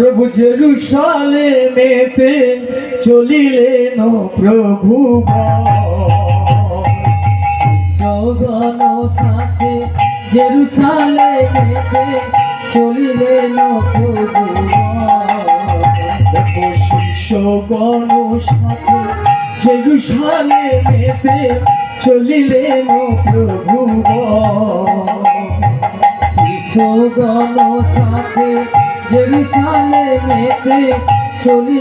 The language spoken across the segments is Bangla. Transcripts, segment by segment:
প্রভু জেরুসালে মেতে চলিলেন প্রভু জগন সাথে জেরুসালে মেতে চলিলেন প্রভু শিষ্যগণ সাথে জেরুসালে মেতে চলিলেন প্রভু শিষ্যগণ সাথে যে বিশালে মেতে প্রভু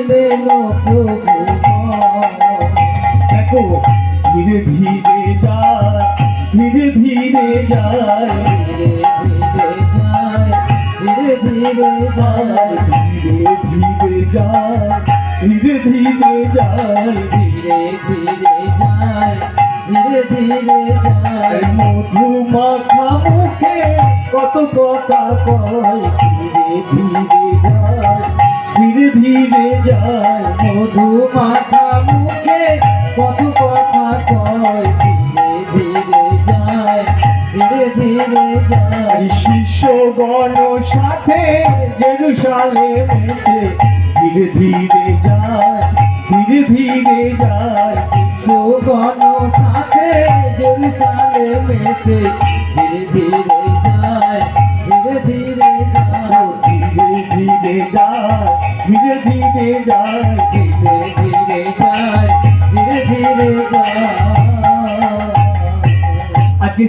দেখো, ধীরে ধীরে ধীরে ধীরে ধীরে ধীরে ধীরে ধীরে যায়, ধীরে ধীরে যায়, ধীরে ধীরে যায় মধু মাখা মুখে কত কথা কয় 你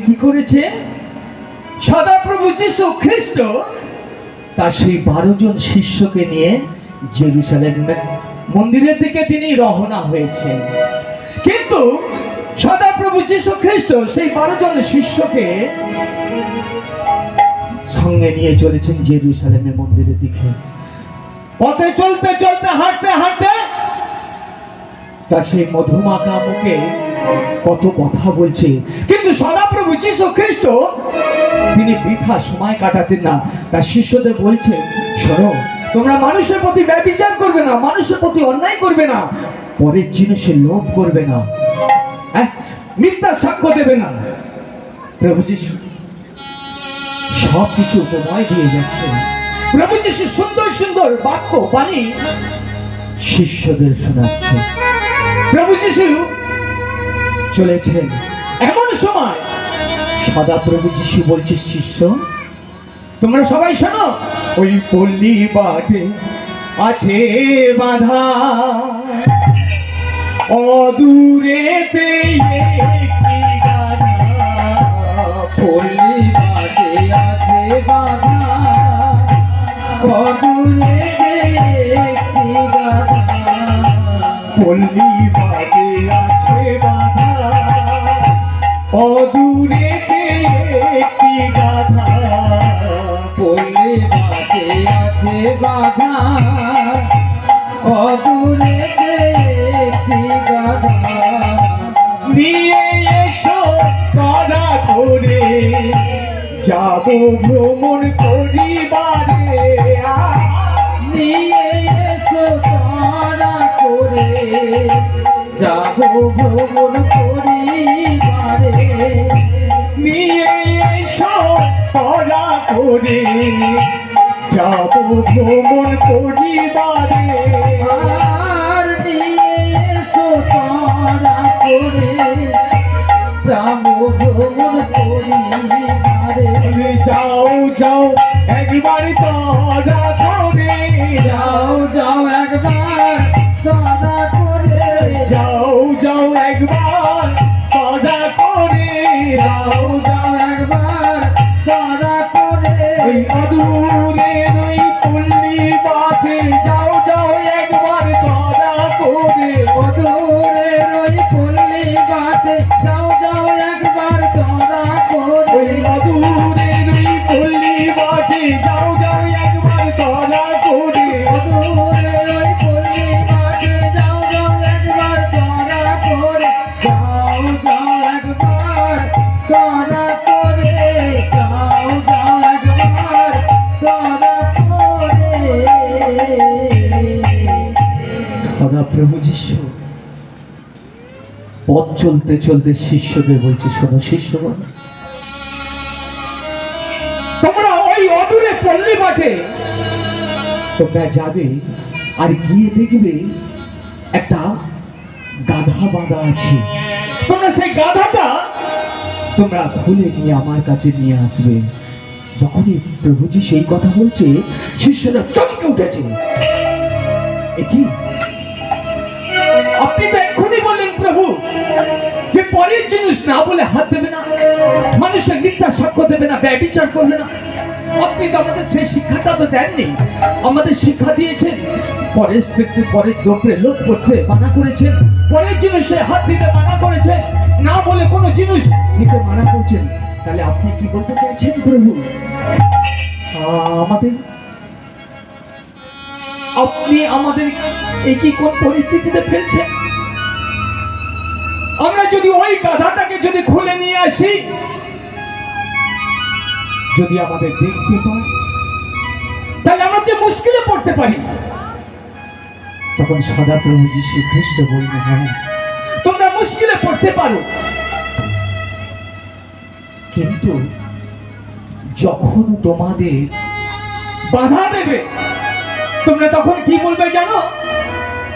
কি করেছে? সদাপ্রভু যিশু খ্রিস্ট তার সেই বারো জন শিষ্যকে নিয়ে জেরুসালেম মন্দিরের দিকে তিনি রওনা হয়েছেন। কিন্তু সদাপ্রভু যিশু খ্রিস্ট সেই বারো জন শিষ্যকে সঙ্গে নিয়ে চলেছেন জেরুসালেমের মন্দিরের দিকে। পথে চলতে চলতে, হাঁটতে হাঁটতে তার সেই মধুমাখা মুখে কত কথা বলছে। কিন্তু সদাপ্রভু যীশু খ্রিস্ট, তিনি বৃথা সময় কাটাতেন না। তার শিষ্যদের বলছে, শোনো, তোমরা মানুষের প্রতি ব্যবিচার করবে না, মানুষের প্রতি অন্যায় করবে না, পরের জিনিসে লোভ করবে না। হ্যাঁ মিথ্যা সাক্ষ্য দেবে না। প্রভু যিশু সব কিছু উপময় দিয়ে যাচ্ছে। প্রভু যিশু সুন্দর সুন্দর বাক্য, বাণী শিষ্যদের শোনাচ্ছে। প্রভু যিশু চলেছেন এমন সময় সদা প্রভু যিশু বলছে, শিষ্য, তোমরা সবাই শোনো, ওই পল্লী বাটে আছে বাধা। অদূরেতে পল্লী বাজে আছে বাধা। কদুলে একটি গাধা। পল্লী বাটে বাধা কদুলে একটি গাধা নিয়ে এসো কারা করে যাব ভ্রমণ করিবারে। নিয়ে নিয়ে করে যাব ভ্রমণ করিবারে আর নিয়ে এসো করে যাব ভ্রমণ করিবারে যাও যাও একবার তারা প্রভু যিশু। পথ চলতে চলতে শিষ্যদের বলছে, শোনো শিষ্যগণ তোমরা ওই অদূরে পল্লী মাঠে তোমরা যাবে আর গিয়ে দেখবে একটা গাধা বাঁধা আছে। তোমরা সেই গাধাটা তোমরা খুলে নিয়ে আমার কাছে নিয়ে আসবে। যখনই প্রভুজি সেই কথা বলছে, শিষ্যরা চমকে উঠেছে। এ আপনি তো এক্ষুনি বললেন, প্রভু, যে পরের জিনিস না বলে হাত দেবে না, মানুষের মিথ্যা সাক্ষ্য দেবে না, ব্যবচার করবে না। আপনি তো আমাদের সেই শিক্ষাটা তো দেননি। আমাদের শিক্ষা দিয়েছেন। পরের ব্যক্তি পরের দ্রব্যে লোক করতে মানা করেছেন। পরের জিনিসে হাত দিতে মানা করেছে। না বলে কোনো জিনিস দিতে মানা করছেন। তাহলে আপনি কি বলতে চাইছেন, প্রভু? আমাদের আপনি আমাদের কি কোন পরিস্থিতিতে ফেলছেন? আমরা যদি ওই গাধাটাকে যদি খুলে নিয়ে আসি, যদি আমাদের দেখতে পায়, তাহলে আমরা যে মুশকিলে পড়তে পারি। তখন সদা প্রভু যীশু খ্রিস্ট বলবে হ্যাঁ তোমরা মুশকিলে পড়তে পারো। কিন্তু যখন তোমাদের বাধা দেবে তোমরা তখন কি বলবে জানো?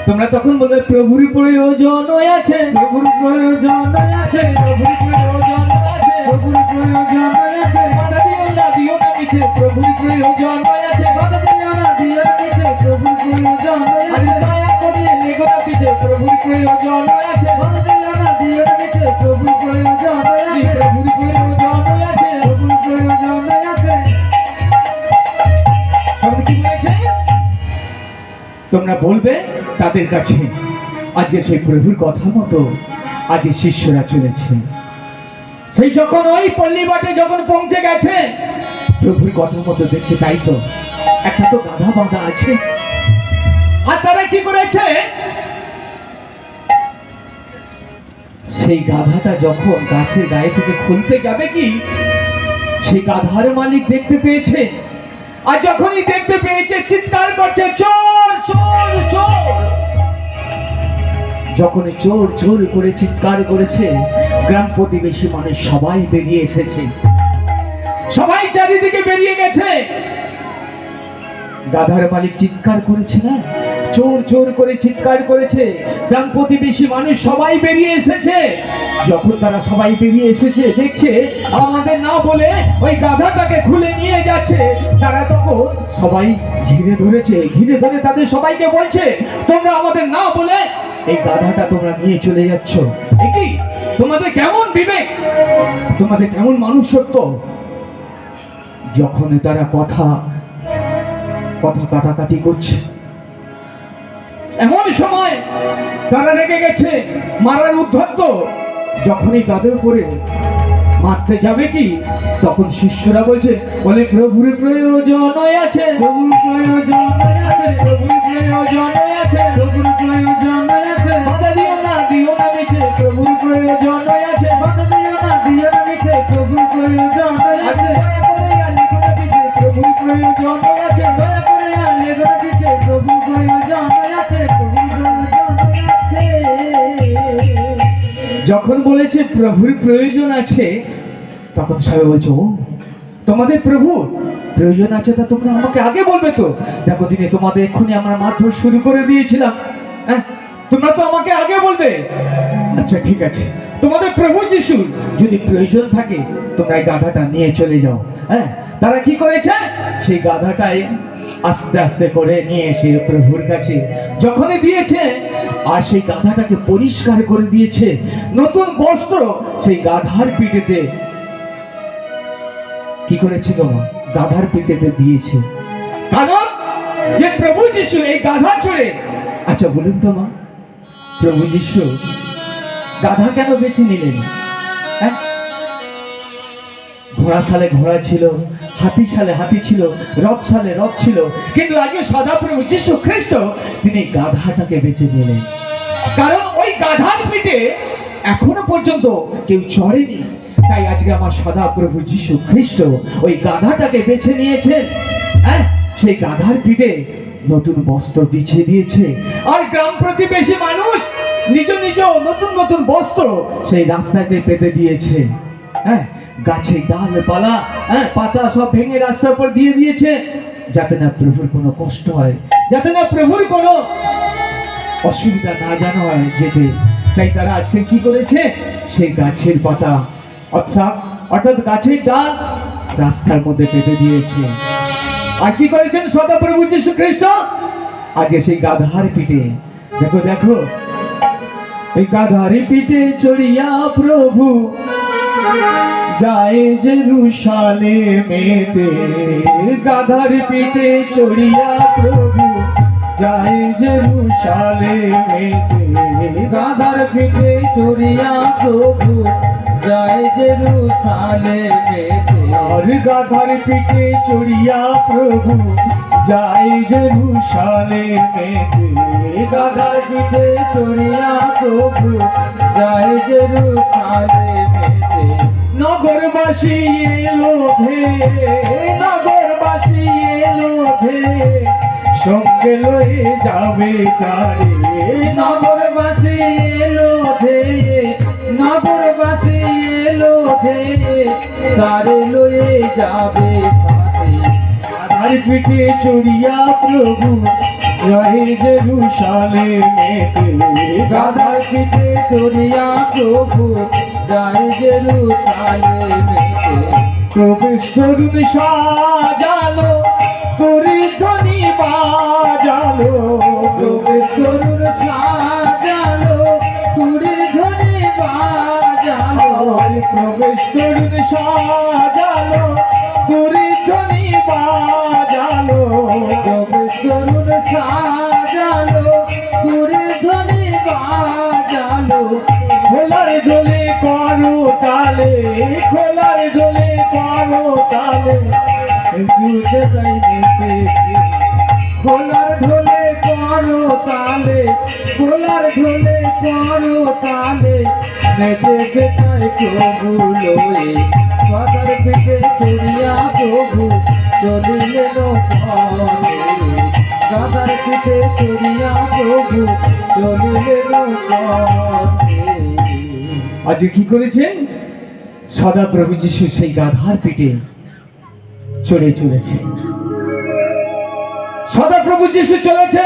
তোমরা তখন বলবে প্রভুর প্রয়োজন আছে। প্রভুর প্রয়োজন আছে। প্রভুর প্রয়োজন আছে। প্রভুর প্রয়োজন আছে। বাধা দিও না দিও না মিছে। প্রভুর প্রয়োজন আছে। বাধা দিও না দিও না দিছে প্রভুর প্রয়োজন আরে আছে। দয়া করে লেগো না পিছে। প্রভুর প্রয়োজন আছে। বাধা দিও না দিও না দিছে প্রভুর প্রয়োজন আছে। প্রভুর তোমরা বলবে তাদের কাছে, আজকে সেই প্রভুর কথা মতো আজ শিষ্যরা চলেছে সেই যখন ওই পল্লী বাটে যখন পৌঁছে গেছে, প্রভুর কথা মতো দেখছে, তাই তো? একটা তো গাধা বাঁধা আছে। আর তারা কি করেছে? সেই গাধাটা যখন গাছের গায়ে থেকে খুলতে যাবে কি, সেই গাধার মালিক দেখতে পেয়েছে। আর যখনই দেখতে পেয়েছে, চিৎকার করছে, চোর চোর চোর! যখনই চোর চোর করে চিৎকার করেছে, গ্রাম প্রতিবেশী মানুষ সবাই বেরিয়ে এসেছে। সবাই চারিদিকে বেরিয়ে গেছে। গাধার মালিক চিৎকার করেছে না? চোর চোর করে চিৎকার করেছে। গ্রাম প্রতিবেশী মানুষ সবাই বেরিয়ে এসেছে। যখন তারা সবাই বেরিয়ে এসেছে, দেখছে আমাদের না বলে ওই গাধাটাকে খুলে নিয়ে যাচ্ছে। তারা তখন সবাই ঘিরে ধরেছে। ঘিরে ধরে তাদের সবাইকে বলছে, তোমরা আমাদের না বলে এই গাধাটা তোমরা নিয়ে চলে যাচ্ছ। কি? তোমাদের কেমন বিবেক? তোমাদের কেমন মানুষত্ব? যখন তারা কথা কথা কাটাকাটি করছে এমন সময় তারা রেগে গেছে মারার উদ্ধত্ত যখনই তাদের উপরে মারতে যাবে কি তখন শিষ্যরা বলছে বলে প্রভুর প্রয়োজন আছে। প্রভুর প্রয়োজন আছে প্রভুর প্রয়োজন আছে প্রভুর প্রয়োজন আছে। বাধা দিও না দিও না মিছে। প্রভুর প্রয়োজন আছে বাধা দিও না দিও না দিছে প্রভুর প্রয়োজন আছে। দয়া করে আর লিখো না পিছে, প্রভুর প্রয়োজন যখন বলেছে প্রভুর প্রয়োজন আছে, তখন সবাই বলছে, ও, তোমাদের প্রভু, প্রয়োজন আছে তা তোমরা আমাকে আগে বলবে তো। দেখো দিনে তোমাদের এক্ষুনি আমরা মারধর শুরু করে দিয়েছিলাম। হ্যাঁ তোমরা তো আমাকে আগে বলবে। আচ্ছা ঠিক আছে। তোমাদের প্রভু যিশুর যদি প্রয়োজন থাকে, তোমরা এই গাধাটা নিয়ে চলে যাও। হ্যাঁ তারা কি করেছে? সেই গাধাটাই আস্তে আস্তে করে নিয়ে এসে প্রভুর কাছে যখনই দিয়েছে, আর সেই গাধাটাকে পরিষ্কার করে দিয়েছে, নতুন বস্ত্র সেই গাধার পিঠেতে কি করেছিল? গাধার পিঠেতে দিয়েছে। কারণ যে প্রভু যিশু, এই গাধা চড়ে আচ্ছা বলুন তো মা, প্রভু যিশু, গাধা কেন বেছে নিলেন? হ্যাঁ? ঘোড়া সালে ঘোড়া ছিল হাতি সালে হাতি ছিল রথ সালে রথ ছিল। কিন্তু আজকে সদাপ্রভু যিশু খ্রিস্ট, তিনি গাধাটাকে বেছে নিলেন। কারণ ওই গাধার পিঠে এখনও পর্যন্ত কেউ চড়েনি। তাই আজকে আমার সদাপ্রভু যিশু খ্রিস্ট ওই গাধাটাকে বেছে নিয়েছেন। হ্যাঁ সেই গাধার পিঠে নতুন বস্ত্র বিছিয়ে দিয়েছে। আর গ্রাম প্রতিবেশী মানুষ নিজ নিজ নতুন নতুন বস্ত্র সেই রাস্তাতে পেতে দিয়েছে। হ্যাঁ গাছে ডালপালা হ্যাঁ পাতা সব ভেঙে রাস্তার উপর দিয়ে দিয়েছে। যাতে না প্রভুর কোনো কষ্ট হয়, যাতে না প্রভুর কোনো অসুবিধা না জানা হয় যেতে। তাই তারা আজকে কি করেছে? সেই গাছের পাতা, অর্থাৎ অর্থাৎ গাছের ডাল রাস্তার মধ্যে পেতে দিয়েছে। আর কি করেছেন সদাপ্রভু যীশু খ্রিস্ট আজকে সেই গাধার পিঠে, দেখো দেখো, এই গাধার পিঠে চড়িয়া প্রভু যায় জেরুসালে মেতে, গাধার পিঠে চড়িয়া প্রভু যায় জেরুসালে মেতে, গাধার পিঠে চড়িয়া প্রভু যায় জেরুসালে মেতে। আর গাধার পিঠে চড়িয়া প্রভু যায় জেরুসালে মেতে, গাধার পিঠে চড়িয়া প্রভু যায় জেরুসালে মেতে। নগরবাসী এলো ধে নগরবাসী এলো ধে সঙ্গে লয়ে যাবে তারে, নগরবাসী এলো ধেয়ে নগরবাসী এলো ধেয়ে তারে লয়ে যাবে আধার পিঠে চড়িয়া প্রভু, রহে জেরুসালে মেতে গাধার পিঠে চড়িয়া প্রভু যায় প্রবেশ করুন সাজালো তোরে ধ্বনি বাজালো। প্রবেশ করুন সাজালো তুরির ধ্বনি বাজালো। প্রবেশ করুন সাজালো তোরে ধ্বনি বাজালো। প্রবেশ করুন সাজালো তুরির ধ্বনি বাজালো। খোলার জলে করো তালে, খোলার জলে করো তালে। খোলার ঢোলে করো তালে, খোলার ঢোলে করো তালে। মেতে বেটায় প্রভু লয়ে সদার পেটে চড়িয়া প্রভু চলিলে গাদার পিঠে চড়িয়া প্রভু চলিলে পথে আজকে কি করেছে সদা প্রভু যিশু সেই গাধার পিঠে চড়ে চলেছে। সদা প্রভু যিশু চলেছে।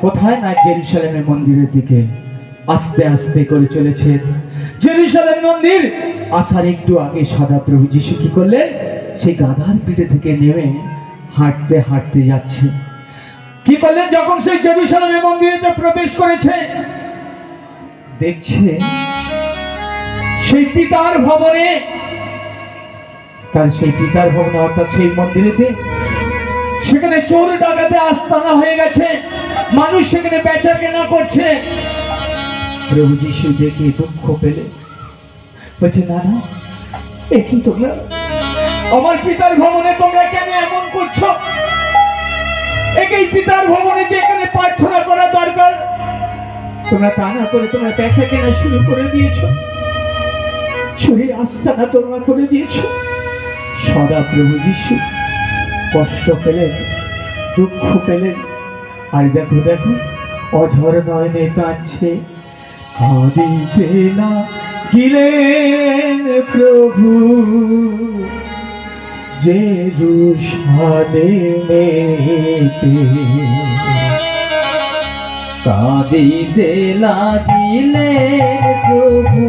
কোথায় না জেরুসালেমের মন্দিরের দিকে আস্তে আস্তে করে চলেছে। জেরুসালেম মন্দির আসার একটু আগে সদা প্রভু যিশু কি করলেন? সেই গাধার পিঠে থেকে নেমে হাঁটতে হাঁটতে যাচ্ছে। কি করলেন যখন সেই জেরুসালেমের মন্দিরেতে প্রবেশ করেছে? দেখছে সেই পিতার ভবনে। তার সেই পিতার ভবনে অর্থাৎ সেই মন্দিরেতে সেখানে চোর ডাকাতে আস্তানা হয়ে গেছে। মানুষ সেখানে বেচা কেনা করছে। প্রভু যিশু দেখে দুঃখ পেলে। বলছে, না না, এ কি তোমরা? আমার পিতার ভবনে তোমরা কেন এমন করছ? একই পিতার ভবনে যে এখানে প্রার্থনা করা দরকার, তোমরা তা না করে তোমরা বেচা কেনা শুরু করে দিয়েছ। চুরি আস্তানা তোমরা করে দিয়েছ। সদা প্রভু যিশু, কষ্ট পেলেন দুঃখ পেলেন আর দেখো দেখো, অঝর কাঁদছে। কাঁদিতে না গিলেন প্রভু। যে কাঁদিতে লাগিলে প্রভু।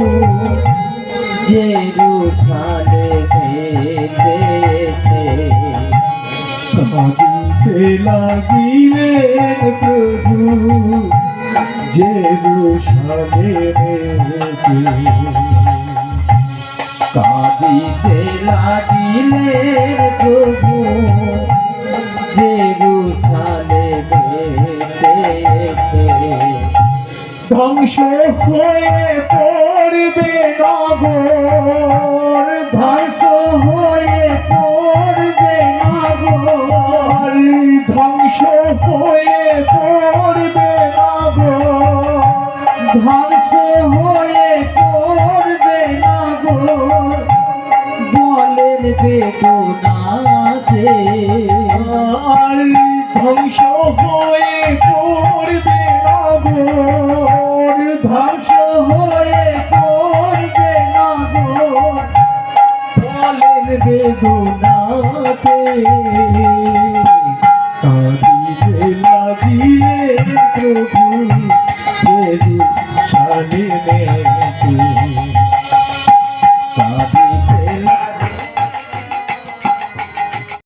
জেরুসালে ভেসেছে কাঁদিতে ধ্বংস হয়ে পড়বে নগর, ধ্বংস হয়ে পড়বে নগর। ধ্বংস হয়ে পড়বে নগর, ধ্বংস হয়ে পড়বে নগর। বলেন বেদনাতে